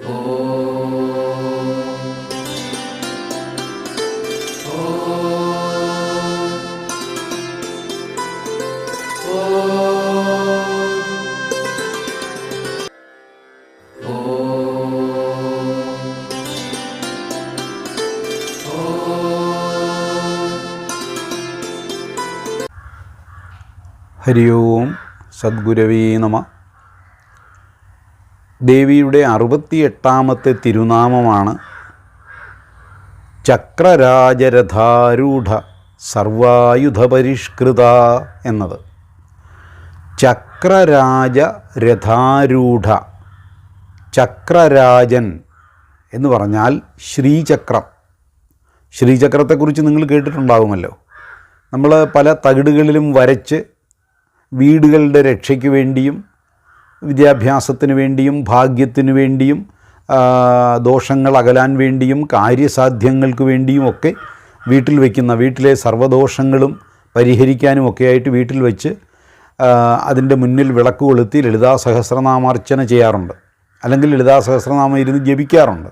ഹരി ഓം സദ്ഗുരവേ നമ. ദേവിയുടെ അറുപത്തിയെട്ടാമത്തെ തിരുനാമമാണ് ചക്രരാജരഥാരൂഢ സർവായുധപരിഷ്കൃത എന്നത്. ചക്രരാജ രഥാരൂഢ ചക്രരാജൻ എന്ന് പറഞ്ഞാൽ ശ്രീചക്രം. ശ്രീചക്രത്തെക്കുറിച്ച് നിങ്ങൾ കേട്ടിട്ടുണ്ടാകുമല്ലോ നമ്മൾ പല തകിടുകളിലും വരച്ച് വീടുകളുടെ രക്ഷയ്ക്ക് വേണ്ടിയും വിദ്യാഭ്യാസത്തിന് വേണ്ടിയും ഭാഗ്യത്തിന് വേണ്ടിയും ദോഷങ്ങൾ അകലാൻ വേണ്ടിയും കാര്യസാധ്യങ്ങൾക്ക് വേണ്ടിയും ഒക്കെ വീട്ടിൽ വയ്ക്കുന്ന വീട്ടിലെ സർവദോഷങ്ങളും പരിഹരിക്കാനും ഒക്കെ ആയിട്ട് വീട്ടിൽ വെച്ച് അതിന്റെ മുന്നിൽ വിളക്ക് കൊളുത്തി ലളിതാ സഹസ്രനാമാർച്ചന ചെയ്യാറുണ്ട്. അല്ലെങ്കിൽ ലളിതാ സഹസ്രനാമം ഇരുന്ന് ജപിക്കാറുണ്ട്.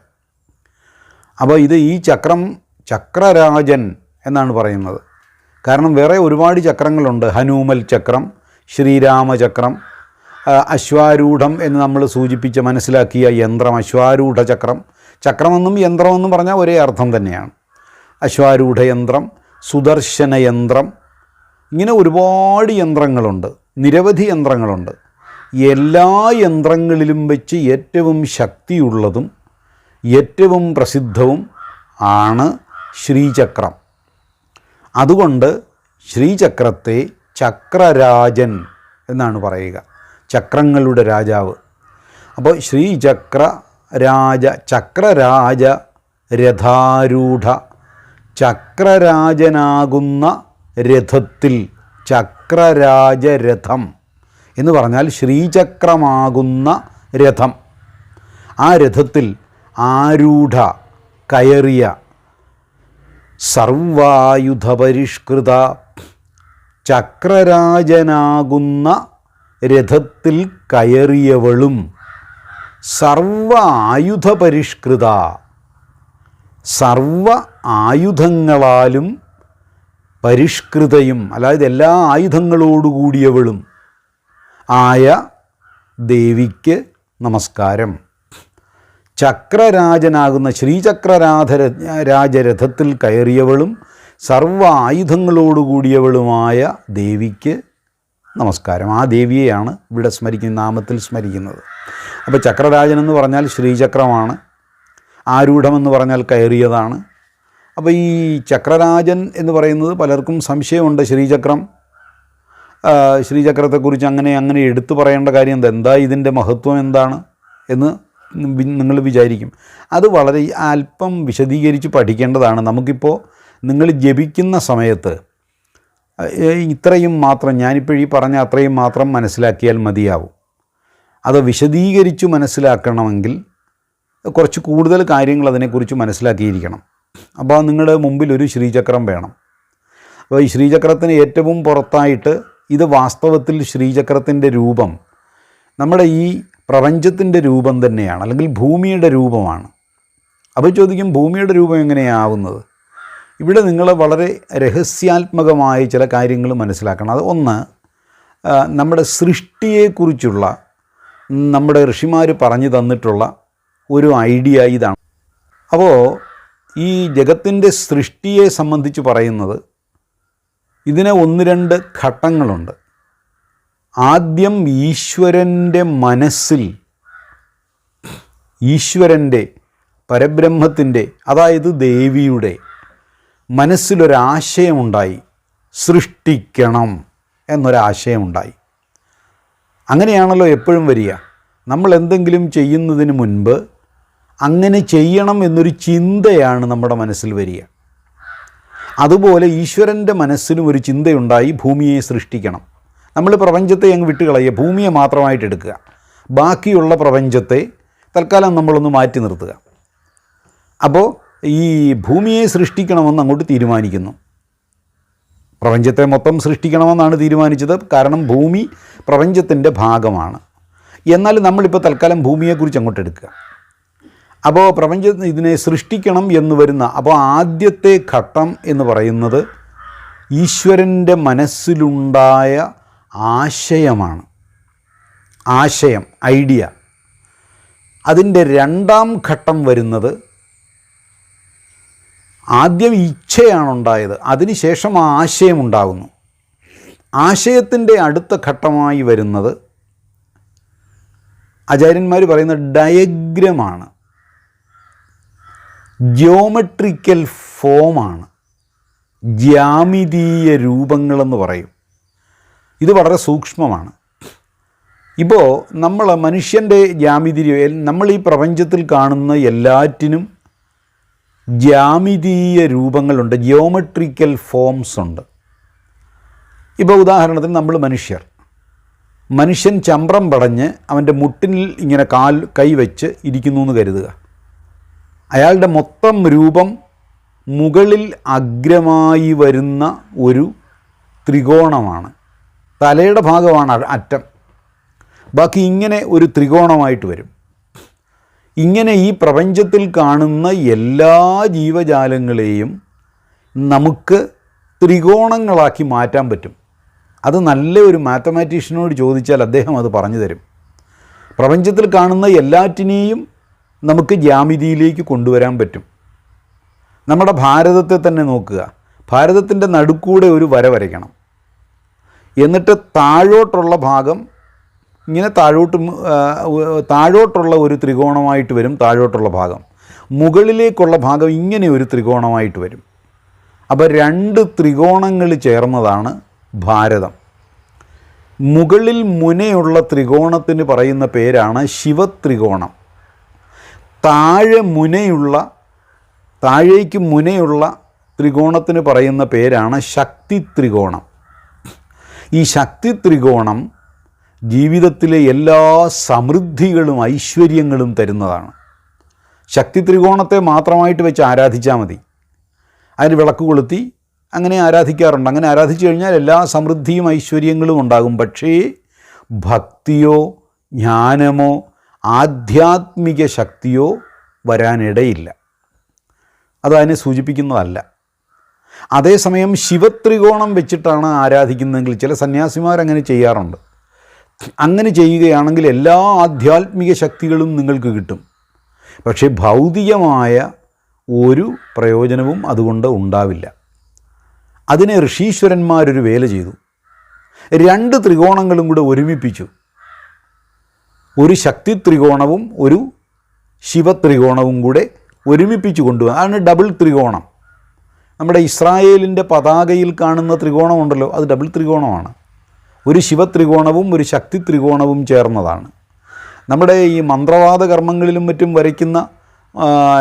അപ്പോൾ ഇത് ഈ ചക്രം ചക്രരാജൻ എന്നാണ് പറയുന്നത്. കാരണം വേറെ ഒരുപാട് ചക്രങ്ങളുണ്ട്. ഹനുമൽ ചക്രം ശ്രീരാമചക്രം അശ്വാരൂഢം എന്ന് നമ്മൾ സൂചിപ്പിച്ച് മനസ്സിലാക്കിയ യന്ത്രം അശ്വാരൂഢ ചക്രം. ചക്രമെന്നും യന്ത്രമെന്നും പറഞ്ഞാൽ ഒരേ അർത്ഥം തന്നെയാണ്. അശ്വാരൂഢ യന്ത്രം സുദർശന യന്ത്രം ഇങ്ങനെ ഒരുപാട് യന്ത്രങ്ങളുണ്ട്. നിരവധി യന്ത്രങ്ങളുണ്ട്. എല്ലാ യന്ത്രങ്ങളിലും വെച്ച് ഏറ്റവും ശക്തിയുള്ളതും ഏറ്റവും പ്രസിദ്ധവും ആണ് ശ്രീചക്രം. അതുകൊണ്ട് ശ്രീചക്രത്തെ ചക്രരാജൻ എന്നാണ് പറയുക. ചക്രങ്ങളുടെ രാജാവ്. അപ്പോൾ ശ്രീചക്ര രാജ ചക്രരാജ രഥാരൂഢ. ചക്രരാജനാകുന്ന രഥത്തിൽ ചക്രരാജരഥം എന്ന് പറഞ്ഞാൽ ശ്രീചക്രമാകുന്ന രഥം. ആ രഥത്തിൽ ആരൂഢ കയറിയ സർവായുധപരിഷ്കൃത ചക്രരാജനാകുന്ന രഥത്തിൽ കയറിയവളും സർവ ആയുധ പരിഷ്കൃത സർവ ആയുധങ്ങളാലും പരിഷ്കൃതയും അതായത് എല്ലാ ആയുധങ്ങളോടുകൂടിയവളും ആയ ദേവിക്ക് നമസ്കാരം. ചക്രരാജനാകുന്ന ശ്രീചക്രരാധ രാജരഥത്തിൽ കയറിയവളും സർവ ആയുധങ്ങളോടുകൂടിയവളുമായ ദേവിക്ക് നമസ്കാരം. ആ ദേവിയെയാണ് ഇവിടെ സ്മരിക്കുന്ന നാമത്തിൽ സ്മരിക്കുന്നത്. അപ്പോൾ ചക്രരാജൻ എന്ന് പറഞ്ഞാൽ ശ്രീചക്രമാണ്. ആരൂഢമെന്ന് പറഞ്ഞാൽ കയറിയതാണ്. അപ്പോൾ ഈ ചക്രരാജൻ എന്ന് പറയുന്നത് പലർക്കും സംശയമുണ്ട്. ശ്രീചക്രം ശ്രീചക്രത്തെക്കുറിച്ച് അങ്ങനെ അങ്ങനെ എടുത്തു പറയേണ്ട കാര്യം എന്താ? എന്താ ഇതിന്റെ മഹത്വം എന്താണ്? എന്ന് നിങ്ങൾ വിചാരിക്കും. അത് വളരെ അല്പം വിശദീകരിച്ച് പഠിക്കേണ്ടതാണ്. നമുക്കിപ്പോൾ നിങ്ങൾ ജപിക്കുന്ന സമയത്ത് ഇത്രയും മാത്രം ഞാനിപ്പോൾ ഈ പറഞ്ഞ അത്രയും മാത്രം മനസ്സിലാക്കിയാൽ മതിയാവും. അത് വിശദീകരിച്ചു മനസ്സിലാക്കണമെങ്കിൽ കുറച്ച് കൂടുതൽ കാര്യങ്ങൾ അതിനെക്കുറിച്ച് മനസ്സിലാക്കിയിരിക്കണം. അപ്പോൾ നിങ്ങളുടെ മുമ്പിൽ ഒരു ശ്രീചക്രം വേണം. അപ്പോൾ ഈ ശ്രീചക്രത്തിന് ഏറ്റവും പുറത്തായിട്ട് ഇത് വാസ്തവത്തിൽ ശ്രീചക്രത്തിന്റെ രൂപം നമ്മുടെ ഈ പ്രപഞ്ചത്തിന്റെ രൂപം തന്നെയാണ് അല്ലെങ്കിൽ ഭൂമിയുടെ രൂപമാണ്. അപ്പോൾ ചോദിക്കും ഭൂമിയുടെ രൂപം എങ്ങനെയാവുന്നത്? ഇവിടെ നിങ്ങൾ വളരെ രഹസ്യാത്മകമായ ചില കാര്യങ്ങൾ മനസ്സിലാക്കണം. അത് ഒന്ന് നമ്മുടെ സൃഷ്ടിയെക്കുറിച്ചുള്ള നമ്മുടെ ഋഷിമാർ പറഞ്ഞു തന്നിട്ടുള്ള ഒരു ഐഡിയ ഇതാണ്. അപ്പോൾ ഈ ജഗത്തിന്റെ സൃഷ്ടിയെ സംബന്ധിച്ച് പറയുന്നത് ഇതിന് ഒന്ന് രണ്ട് ഘട്ടങ്ങളുണ്ട്. ആദ്യം ഈശ്വരന്റെ മനസ്സിൽ ഈശ്വരന്റെ പരബ്രഹ്മത്തിന്റെ അതായത് ദേവിയുടെ മനസ്സിലൊരാശയമുണ്ടായി. സൃഷ്ടിക്കണം എന്നൊരാശയമുണ്ടായി. അങ്ങനെയാണല്ലോ എപ്പോഴും വരിക. നമ്മൾ എന്തെങ്കിലും ചെയ്യുന്നതിന് മുൻപ് അങ്ങനെ ചെയ്യണം എന്നൊരു ചിന്തയാണ് നമ്മുടെ മനസ്സിൽ വരിക. അതുപോലെ ഈശ്വരന്റെ മനസ്സിലും ഒരു ചിന്തയുണ്ടായി ഭൂമിയെ സൃഷ്ടിക്കണം. നമ്മൾ പ്രപഞ്ചത്തെ അങ്ങ് വിട്ടുകളയുക ഭൂമിയെ മാത്രമായിട്ട് എടുക്കുക. ബാക്കിയുള്ള പ്രപഞ്ചത്തെ തൽക്കാലം നമ്മളൊന്ന് മാറ്റി നിർത്തുക. അപ്പോൾ ഈ ഭൂമിയെ സൃഷ്ടിക്കണമെന്ന് അങ്ങോട്ട് തീരുമാനിക്കുന്നു. പ്രപഞ്ചത്തെ മൊത്തം സൃഷ്ടിക്കണമെന്നാണ് തീരുമാനിച്ചത്. കാരണം ഭൂമി പ്രപഞ്ചത്തിന്റെ ഭാഗമാണ്. എന്നാൽ നമ്മളിപ്പോൾ തൽക്കാലം ഭൂമിയെക്കുറിച്ച് അങ്ങോട്ട് എടുക്കുക. അപ്പോൾ പ്രപഞ്ച ഇതിനെ സൃഷ്ടിക്കണം എന്ന് വരുന്ന അപ്പോൾ ആദ്യത്തെ ഘട്ടം എന്ന് പറയുന്നത് ഈശ്വരന്റെ മനസ്സിലുണ്ടായ ആശയമാണ്. ആശയം ഐഡിയ. അതിന്റെ രണ്ടാം ഘട്ടം വരുന്നത് ആദ്യം ഇച്ഛയാണ് ഉണ്ടായത് അതിനുശേഷം ആ ആശയം ഉണ്ടാകുന്നു ആശയത്തിന്റെ അടുത്ത ഘട്ടമായി വരുന്നത് ആചാര്യന്മാർ പറയുന്ന ഡയഗ്രമാണ്. ജിയോമെട്രിക്കൽ ഫോമാണ്. ജ്യാമിതീയ രൂപങ്ങളെന്ന് പറയും. ഇത് വളരെ സൂക്ഷ്മമാണ്. ഇപ്പോൾ നമ്മൾ മനുഷ്യന്റെ ജ്യാമിതി നമ്മൾ ഈ പ്രപഞ്ചത്തിൽ കാണുന്ന എല്ലാറ്റിനും ജ്യാമിതീയ രൂപങ്ങളുണ്ട് ജിയോമെട്രിക്കൽ ഫോംസ് ഉണ്ട്. ഇപ്പോൾ ഉദാഹരണത്തിന് നമ്മൾ മനുഷ്യർ. മനുഷ്യൻ ചമ്പ്രം പടഞ്ഞ് അവന്റെ മുട്ടിനിൽ ഇങ്ങനെ കാൽ കൈവച്ച് ഇരിക്കുന്നു എന്ന് കരുതുക. അയാളുടെ മൊത്തം രൂപം മുകളിൽ അഗ്രമായി വരുന്ന ഒരു ത്രികോണമാണ്. തലയുടെ ഭാഗമാണ് അറ്റം. ബാക്കി ഇങ്ങനെ ഒരു ത്രികോണമായിട്ട് വരും. ഇങ്ങനെ ഈ പ്രപഞ്ചത്തിൽ കാണുന്ന എല്ലാ ജീവജാലങ്ങളെയും നമുക്ക് ത്രികോണങ്ങളാക്കി മാറ്റാൻ പറ്റും. അത് നല്ല ഒരു മാത്തമാറ്റീഷ്യനോട് ചോദിച്ചാൽ അദ്ദേഹം അത് പറഞ്ഞു തരും. പ്രപഞ്ചത്തിൽ കാണുന്ന എല്ലാറ്റിനെയും നമുക്ക് ജ്യാമിതിയിലേക്ക് കൊണ്ടുവരാൻ പറ്റും. നമ്മുടെ ഭാരതത്തെ തന്നെ നോക്കുക. ഭാരതത്തിന്റെ നടുക്കൂടെ ഒരു വര വരയ്ക്കണം. എന്നിട്ട് താഴോട്ടുള്ള ഭാഗം ഇങ്ങനെ താഴോട്ട് താഴോട്ടുള്ള ഒരു ത്രികോണമായിട്ട് വരും താഴോട്ടുള്ള ഭാഗം. മുകളിലേക്കുള്ള ഭാഗം ഇങ്ങനെ ഒരു ത്രികോണമായിട്ട് വരും. അപ്പോൾ രണ്ട് ത്രികോണങ്ങൾ ചേർന്നതാണ് ഭാരതം. മുകളിൽ മുനയുള്ള ത്രികോണത്തിന് പറയുന്ന പേരാണ് ശിവത്രികോണം. താഴെ മുനയുള്ള താഴേക്ക് മുനയുള്ള ത്രികോണത്തിന് പറയുന്ന പേരാണ് ശക്തി ത്രികോണം ഈ ശക്തി ത്രികോണം ജീവിതത്തിലെ എല്ലാ സമൃദ്ധികളും ഐശ്വര്യങ്ങളും തരുന്നതാണ്. ശക്തി ത്രികോണത്തെ മാത്രമായിട്ട് വെച്ച് ആരാധിച്ചാൽ മതി. അതിന് വിളക്ക് കൊളുത്തി അങ്ങനെ ആരാധിക്കാറുണ്ട്. അങ്ങനെ ആരാധിച്ചു കഴിഞ്ഞാൽ എല്ലാ സമൃദ്ധിയും ഐശ്വര്യങ്ങളും ഉണ്ടാകും. പക്ഷേ ഭക്തിയോ ജ്ഞാനമോ ആധ്യാത്മിക ശക്തിയോ വരാനിടയില്ല. അതതിനെ സൂചിപ്പിക്കുന്നതല്ല. അതേസമയം ശിവത്രികോണം വെച്ചിട്ടാണ് ആരാധിക്കുന്നതെങ്കിൽ ചില സന്യാസിമാർ അങ്ങനെ ചെയ്യാറുണ്ട്. അങ്ങനെ ചെയ്യുകയാണെങ്കിൽ എല്ലാ ആധ്യാത്മിക ശക്തികളും നിങ്ങൾക്ക് കിട്ടും. പക്ഷേ ഭൗതികമായ ഒരു പ്രയോജനവും അതുകൊണ്ട് ഉണ്ടാവില്ല. അതിനെ ഋഷീശ്വരന്മാരൊരു വേല ചെയ്തു. രണ്ട് ത്രികോണങ്ങളും കൂടെ ഒരുമിപ്പിച്ചു. ഒരു ശക്തി ത്രികോണവും ഒരു ശിവത്രികോണവും കൂടെ ഒരുമിപ്പിച്ചു കൊണ്ടുപോകുക അതാണ് ഡബിൾ ത്രികോണം. നമ്മുടെ ഇസ്രായേലിന്റെ പതാകയിൽ കാണുന്ന ത്രികോണമുണ്ടല്ലോ അത് ഡബിൾ ത്രികോണമാണ്. ഒരു ശിവത്രികോണവും ഒരു ശക്തി ത്രികോണവും ചേർന്നതാണ്. നമ്മുടെ ഈ മന്ത്രവാദ കർമ്മങ്ങളിലും മറ്റും വരയ്ക്കുന്ന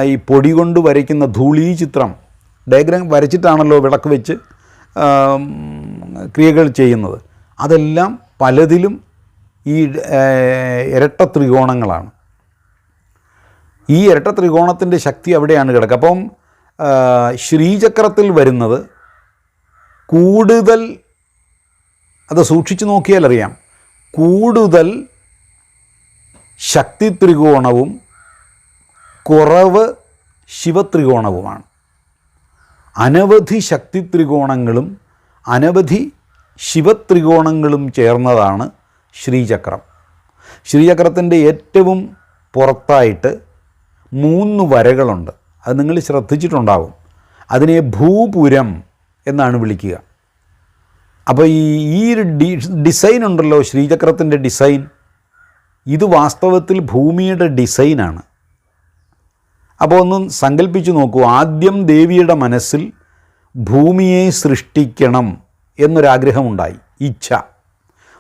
ഈ പൊടി കൊണ്ട് വരയ്ക്കുന്ന ധൂളി ചിത്രം ഡയഗ്രാം വരച്ചിട്ടാണല്ലോ വിളക്ക് വെച്ച് ക്രിയകൾ ചെയ്യുന്നത്. അതെല്ലാം പലതിലും ഈ ഇരട്ട ത്രികോണങ്ങളാണ്. ഈ ഇരട്ട ത്രികോണത്തിന്റെ ശക്തി അവിടെയാണ് കിടക്കുക. അപ്പം ശ്രീചക്രത്തിൽ വരുന്നത് കൂടുതൽ അത് സൂക്ഷിച്ചു നോക്കിയാൽ അറിയാം. കൂടുതൽ ശക്തി ത്രികോണവും കുറവ് ശിവത്രികോണവുമാണ്. അനവധി ശക്തി ത്രികോണങ്ങളും അനവധി ശിവത്രികോണങ്ങളും ചേർന്നതാണ് ശ്രീചക്രം. ശ്രീചക്രത്തിന്റെ ഏറ്റവും പുറത്തായിട്ട് മൂന്ന് വരകളുണ്ട്. അത് നിങ്ങൾ ശ്രദ്ധിച്ചിട്ടുണ്ടാകും അതിനെ ഭൂപുരം എന്നാണ് വിളിക്കുക. അപ്പോൾ ഈ ഈ ഒരു ഡി ഡിസൈൻ ഉണ്ടല്ലോ ശ്രീചക്രത്തിന്റെ ഡിസൈൻ ഇത് വാസ്തവത്തിൽ ഭൂമിയുടെ ഡിസൈനാണ് അപ്പോൾ ഒന്ന് സങ്കല്പിച്ച് നോക്കൂ ആദ്യം ദേവിയുടെ മനസ്സിൽ ഭൂമിയെ സൃഷ്ടിക്കണം എന്നൊരാഗ്രഹമുണ്ടായി. ഇച്ഛ.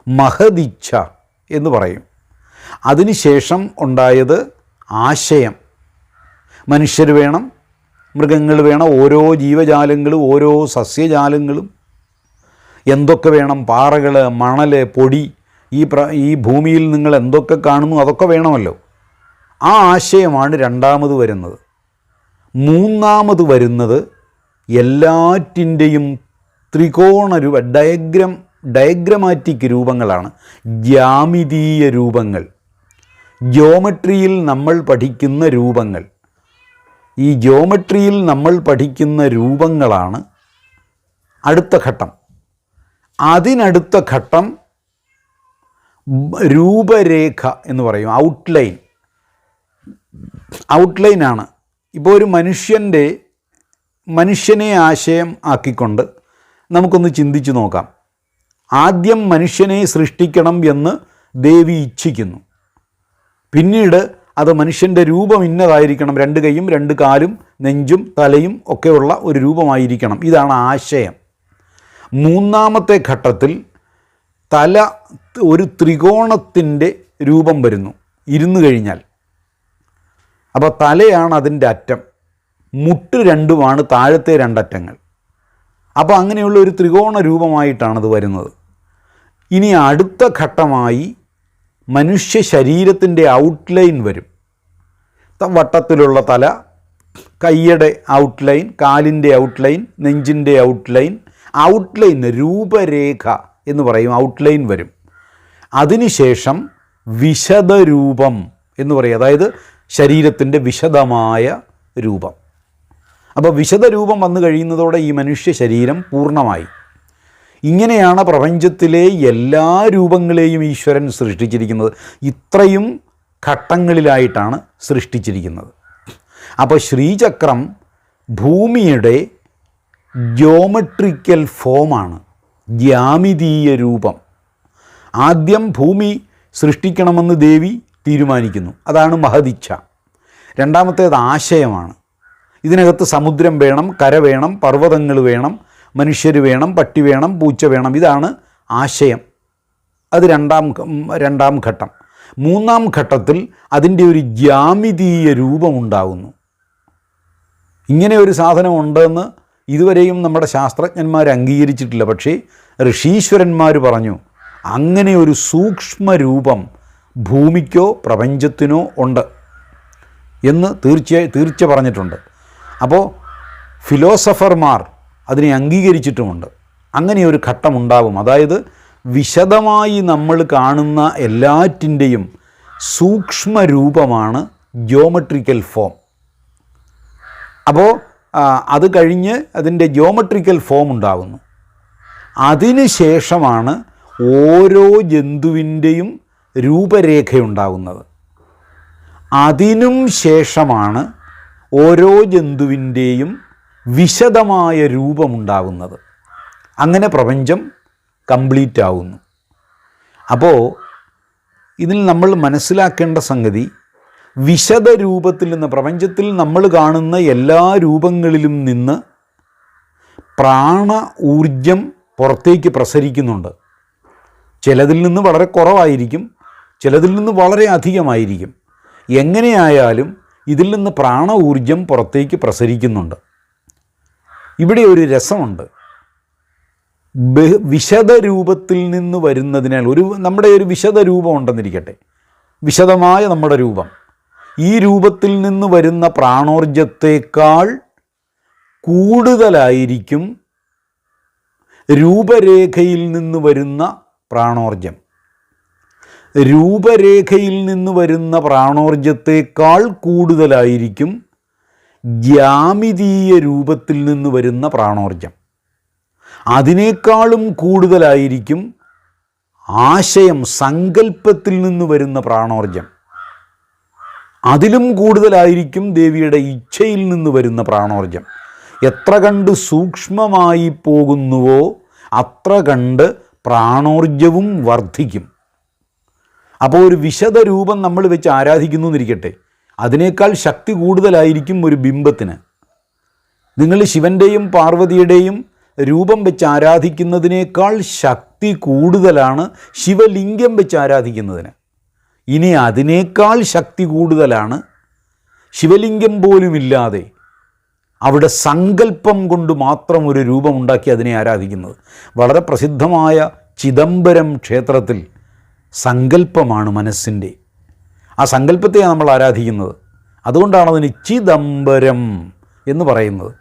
മഹദിച്ഛ എന്ന് പറയും. അതിനുശേഷം ഉണ്ടായത് ആശയം. മനുഷ്യർ വേണം മൃഗങ്ങൾ വേണം ഓരോ ജീവജാലങ്ങളും ഓരോ സസ്യജാലങ്ങളും എന്തൊക്കെ വേണം? പാറകൾ മണൽ പൊടി ഈ പ്ര ഈ ഭൂമിയിൽ നിങ്ങൾ എന്തൊക്കെ കാണുന്നു അതൊക്കെ വേണമല്ലോ. ആ ആശയമാണ് രണ്ടാമത് വരുന്നത്. മൂന്നാമത് വരുന്നത് എല്ലാറ്റിന്റെയും ത്രികോണ രൂപ ഡയഗ്രം ഡയഗ്രമാറ്റിക് രൂപങ്ങളാണ്. ജ്യാമിതീയ രൂപങ്ങൾ. ജ്യോമെട്രിയിൽ നമ്മൾ പഠിക്കുന്ന രൂപങ്ങൾ. ഈ ജോമെട്രിയിൽ നമ്മൾ പഠിക്കുന്ന രൂപങ്ങളാണ് അടുത്ത ഘട്ടം. അതിനടുത്ത ഘട്ടം രൂപരേഖ എന്ന് പറയും ഔട്ട്ലൈൻ ഔട്ട്ലൈനാണ് ഇപ്പോൾ ഒരു മനുഷ്യന്റെ മനുഷ്യനെ ആശയം ആക്കിക്കൊണ്ട് നമുക്കൊന്ന് ചിന്തിച്ചു നോക്കാം. ആദ്യം മനുഷ്യനെ സൃഷ്ടിക്കണം എന്ന് ദേവി ഇച്ഛിക്കുന്നു. പിന്നീട് അത് മനുഷ്യന്റെ രൂപം ഇന്നതായിരിക്കണം. രണ്ട് കൈയും രണ്ട് കാലും നെഞ്ചും തലയും ഒക്കെയുള്ള ഒരു രൂപമായിരിക്കണം. ഇതാണ് ആശയം. മൂന്നാമത്തെ ഘട്ടത്തിൽ തല ഒരു ത്രികോണത്തിന്റെ രൂപം വരുന്നു. ഇരുന്ന് കഴിഞ്ഞാൽ. അപ്പോൾ തലയാണ് അതിന്റെ അറ്റം. മുട്ട് രണ്ടുമാണ് താഴത്തെ രണ്ടറ്റങ്ങൾ. അപ്പോൾ അങ്ങനെയുള്ള ഒരു ത്രികോണ രൂപമായിട്ടാണ് അത് വരുന്നത്. ഇനി അടുത്ത ഘട്ടമായി മനുഷ്യ ശരീരത്തിന്റെ ഔട്ട്ലൈൻ വരും. വട്ടത്തിലുള്ള തല കൈയുടെ ഔട്ട്ലൈൻ കാലിന്റെ ഔട്ട്ലൈൻ നെഞ്ചിന്റെ ഔട്ട്ലൈൻ ഔട്ട്ലൈൻ രൂപരേഖ എന്ന് പറയും ഔട്ട്ലൈൻ വരും. അതിനുശേഷം വിശദരൂപം എന്ന് പറയും. അതായത് ശരീരത്തിന്റെ വിശദമായ രൂപം. അപ്പോൾ വിശദരൂപം വന്നു കഴിയുന്നതോടെ ഈ മനുഷ്യ ശരീരം പൂർണമായി. ഇങ്ങനെയാണ് പ്രപഞ്ചത്തിലെ എല്ലാ രൂപങ്ങളെയും ഈശ്വരൻ സൃഷ്ടിച്ചിരിക്കുന്നത്. ഇത്രയും ഘട്ടങ്ങളിലായിട്ടാണ് സൃഷ്ടിച്ചിരിക്കുന്നത്. അപ്പോൾ ശ്രീചക്രം ഭൂമിയുടെ ജോമെട്രിക്കൽ ഫോമാണ് ജ്യാമിതീയ രൂപം. ആദ്യം ഭൂമി സൃഷ്ടിക്കണമെന്ന് ദേവി തീരുമാനിക്കുന്നു. അതാണ് മഹദിച്ഛ. രണ്ടാമത്തേത് ആശയമാണ്. ഇതിനകത്ത് സമുദ്രം വേണം കര വേണം പർവതങ്ങൾ വേണം മനുഷ്യർ വേണം പട്ടി വേണം പൂച്ച വേണം. ഇതാണ് ആശയം. അത് രണ്ടാം രണ്ടാം ഘട്ടം. മൂന്നാം ഘട്ടത്തിൽ അതിന്റെ ഒരു ജ്യാമിതീയ രൂപമുണ്ടാകുന്നു ഇങ്ങനെ ഒരു സാധനം ഉണ്ടെന്ന് ഇതുവരെയും നമ്മുടെ ശാസ്ത്രജ്ഞന്മാർ അംഗീകരിച്ചിട്ടില്ല. പക്ഷേ ഋഷീശ്വരന്മാർ പറഞ്ഞു അങ്ങനെ ഒരു സൂക്ഷ്മ രൂപം ഭൂമിക്കോ പ്രപഞ്ചത്തിനോ ഉണ്ട് എന്ന് തീർച്ചയായി തീർച്ച പറഞ്ഞിട്ടുണ്ട്. അപ്പോൾ ഫിലോസഫർമാർ അതിനെ അംഗീകരിച്ചിട്ടുമുണ്ട്. അങ്ങനെ ഒരു ഘട്ടമുണ്ടാകും. അതായത് വിശദമായി നമ്മൾ കാണുന്ന എല്ലാറ്റിന്റെയും സൂക്ഷ്മരൂപമാണ് ജോമെട്രിക്കൽ ഫോം അപ്പോൾ അത് കഴിഞ്ഞ് അതിന്റെ ജോമെട്രിക്കൽ ഫോം ഉണ്ടാകുന്നു അതിന് ശേഷമാണ് ഓരോ ജന്തുവിന്റെയും രൂപരേഖയുണ്ടാകുന്നത് അതിനും ശേഷമാണ് ഓരോ ജന്തുവിന്റെയും വിശദമായ രൂപമുണ്ടാകുന്നത് അങ്ങനെ പ്രപഞ്ചം കംപ്ലീറ്റ് ആവുന്നു അപ്പോൾ ഇതിൽ നമ്മൾ മനസ്സിലാക്കേണ്ട സംഗതി വിശദ രൂപത്തിൽ നിന്ന് പ്രപഞ്ചത്തിൽ നമ്മൾ കാണുന്ന എല്ലാ രൂപങ്ങളിലും നിന്ന് പ്രാണ ഊർജം പുറത്തേക്ക് പ്രസരിക്കുന്നുണ്ട്. ചിലതിൽ നിന്ന് വളരെ കുറവായിരിക്കും ചിലതിൽ നിന്ന് വളരെ അധികമായിരിക്കും. എങ്ങനെയായാലും ഇതിൽ നിന്ന് പ്രാണ ഊർജം പുറത്തേക്ക് പ്രസരിക്കുന്നുണ്ട്. ഇവിടെ ഒരു രസമുണ്ട്. വിശദരൂപത്തിൽ വിശദ രൂപത്തിൽ നിന്ന് വരുന്നതിനാൽ ഒരു നമ്മുടെ ഒരു വിശദ രൂപം ഉണ്ടെന്നിരിക്കട്ടെ. വിശദമായ നമ്മുടെ രൂപം. ഈ രൂപത്തിൽ നിന്ന് വരുന്ന പ്രാണോർജത്തേക്കാൾ കൂടുതലായിരിക്കും രൂപരേഖയിൽ നിന്ന് വരുന്ന പ്രാണോർജം. രൂപരേഖയിൽ നിന്ന് വരുന്ന പ്രാണോർജത്തേക്കാൾ കൂടുതലായിരിക്കും ജ്യാമിതീയ രൂപത്തിൽ നിന്ന് വരുന്ന പ്രാണോർജം. അതിനേക്കാളും കൂടുതലായിരിക്കും ആശയം സങ്കല്പത്തിൽ നിന്ന് വരുന്ന പ്രാണോർജം. അതിലും കൂടുതലായിരിക്കും ദേവിയുടെ ഇച്ഛയിൽ നിന്ന് വരുന്ന പ്രാണോർജം. എത്ര കണ്ട് സൂക്ഷ്മമായി പോകുന്നുവോ അത്ര കണ്ട് പ്രാണോർജവും വർദ്ധിക്കും അപ്പോൾ ഒരു വിശദ രൂപം നമ്മൾ വെച്ച് ആരാധിക്കുന്നു എന്നിരിക്കട്ടെ. അതിനേക്കാൾ ശക്തി കൂടുതലായിരിക്കും ഒരു ബിംബത്തിന്. നിങ്ങൾ ശിവന്റെയും പാർവതിയുടെയും രൂപം വെച്ച് ആരാധിക്കുന്നതിനേക്കാൾ ശക്തി കൂടുതലാണ് ശിവലിംഗം വെച്ച് ആരാധിക്കുന്നതിന്. ഇനി അതിനേക്കാൾ ശക്തി കൂടുതലാണ് ശിവലിംഗം പോലുമില്ലാതെ അവിടെ സങ്കല്പം കൊണ്ട് മാത്രം ഒരു രൂപമുണ്ടാക്കി അതിനെ ആരാധിക്കുന്നത്. വളരെ പ്രസിദ്ധമായ ചിദംബരം ക്ഷേത്രത്തിൽ സങ്കല്പമാണ് മനസ്സിന്റെ. ആ സങ്കല്പത്തെയാണ് നമ്മൾ ആരാധിക്കുന്നത്. അതുകൊണ്ടാണ് അതിന് ചിദംബരം എന്ന് പറയുന്നത്.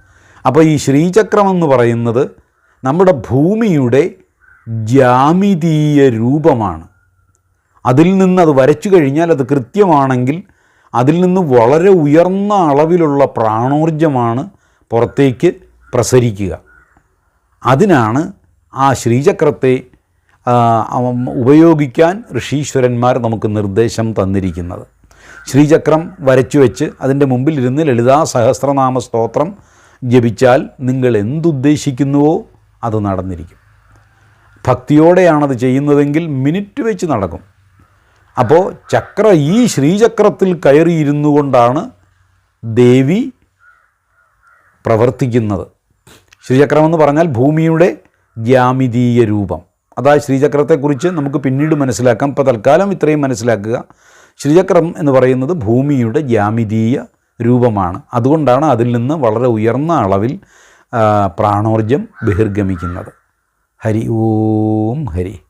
അപ്പോൾ ഈ ശ്രീചക്രം എന്ന് പറയുന്നത് നമ്മുടെ ഭൂമിയുടെ ജാമിതീയ രൂപമാണ്. അതിൽ നിന്ന് അത് വരച്ചു കഴിഞ്ഞാൽ അത് കൃത്യമാണെങ്കിൽ അതിൽ നിന്ന് വളരെ ഉയർന്ന അളവിലുള്ള പ്രാണോർജമാണ് പുറത്തേക്ക് പ്രസരിക്കുക. അതിനാണ് ആ ശ്രീചക്രത്തെ ഉപയോഗിക്കാൻ ഋഷീശ്വരന്മാർ നമുക്ക് നിർദ്ദേശം തന്നിരിക്കുന്നത്. ശ്രീചക്രം വരച്ചു വെച്ച് അതിന്റെ മുമ്പിലിരുന്ന് ലളിതാ സഹസ്രനാമ സ്തോത്രം ജപിച്ചാൽ നിങ്ങൾ എന്തുദ്ദേശിക്കുന്നുവോ അത് നടന്നിരിക്കും. ഭക്തിയോടെയാണത് ചെയ്യുന്നതെങ്കിൽ മിനിറ്റ് വെച്ച് നടക്കും. അപ്പോൾ ചക്ര ഈ ശ്രീചക്രത്തിൽ കയറിയിരുന്നു കൊണ്ടാണ് ദേവി പ്രവർത്തിക്കുന്നത്. ശ്രീചക്രം എന്ന് പറഞ്ഞാൽ ഭൂമിയുടെ ജ്യാമിതീയ രൂപം. അതാ ശ്രീചക്രത്തെക്കുറിച്ച് നമുക്ക് പിന്നീട് മനസ്സിലാക്കാം. ഇപ്പോൾ തൽക്കാലം ഇത്രയും മനസ്സിലാക്കുക. ശ്രീചക്രം എന്ന് പറയുന്നത് ഭൂമിയുടെ ജ്യാമിതീയ രൂപമാണ്. അതുകൊണ്ടാണ് അതിൽ നിന്ന് വളരെ ഉയർന്ന അളവിൽ പ്രാണോർജം ബഹിർഗമിക്കുന്നത്. ഹരി ഓം ഹരി.